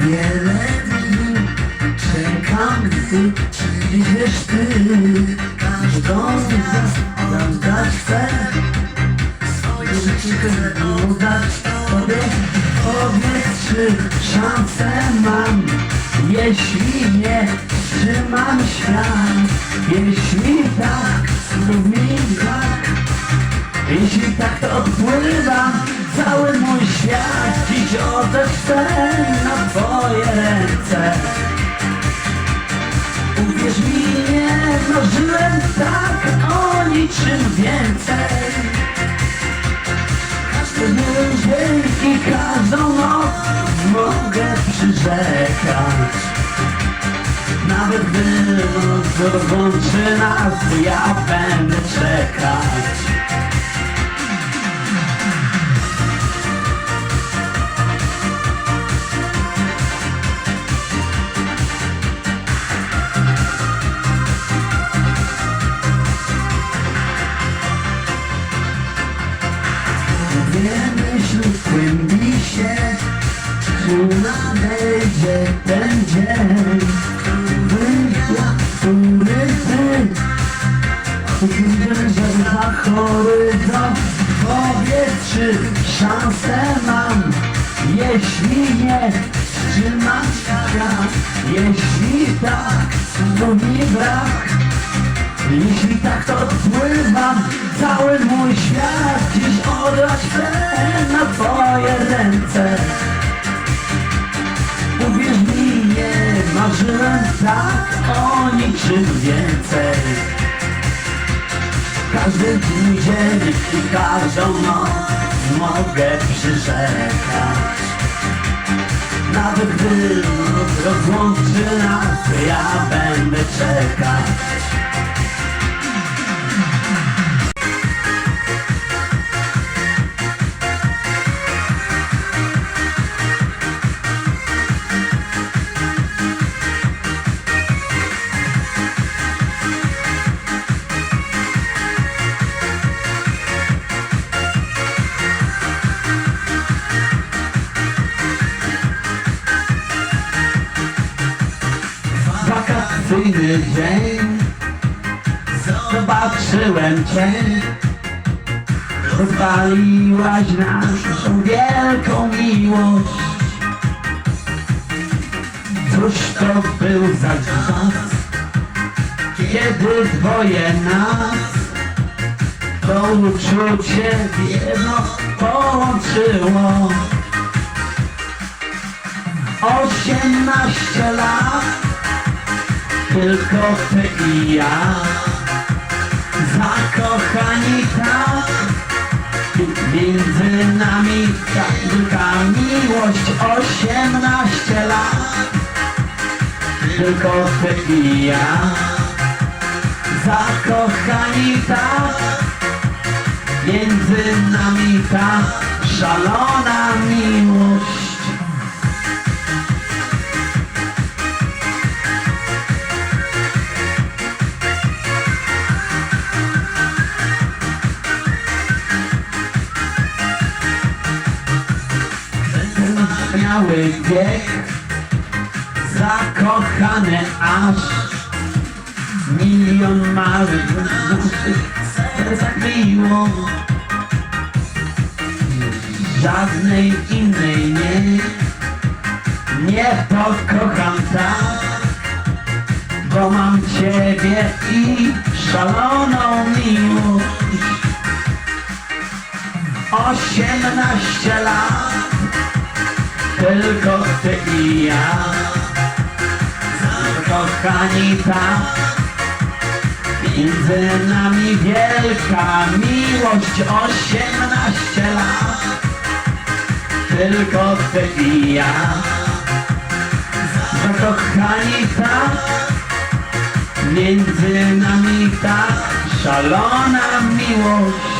Wiele dni czekam, gdy przyjdziesz ty. Każdą gwiazdę dać chcę. Swoją dać tobie. Powiedz, czy szansę mam? Jeśli nie, trzymam świat. Jeśli tak, znów mi tak. Jeśli tak to odpływa cały mój świat Dziś chcę na twoje ręce. Uwierz mi, nie marzyłem tak o niczym więcej. Każdy dzień i każdą noc mogę przyrzekać. Nawet gdy noc rozłączy nas, ja będę czekać Nie myśl, kłębi się nadejdzie ten dzień. Ja, który ty Wyjrzę za horyzont Powiedz, czy szansę mam Jeśli nie, trzymam świat Jeśli tak, to mi brak. Jeśli tak to odpływam cały mój świat. Dziś oddać chcę ręce Uwierz mi, nie marzyłem tak o niczym więcej. Każdy dzień, i każdą noc mogę przyrzekać. Nawet gdy rozłączy nas, ja będę czekać wakacyjny dzień. Zobaczyłem Cię. Rozwaliłaś naszą wielką miłość. Cóż to był za czas Kiedy dwoje nas To uczucie jedno połączyło. Osiemnaście lat tylko ty i ja. Zakochani tak Między nami tak wielka miłość Osiemnaście lat. Tylko ty i ja. Zakochani tak Między nami ta szalona miłość Miały bieg Zakochane aż Milion marzeń w naszych sercach miło. Żadnej innej nie. Nie pokocham tak Bo mam Ciebie i szaloną miłość. Osiemnaście lat tylko ty i ja. Zakochani tak Między nami wielka miłość Osiemnaście lat. Tylko ty i ja. Zakochani tak Między nami tak Szalona miłość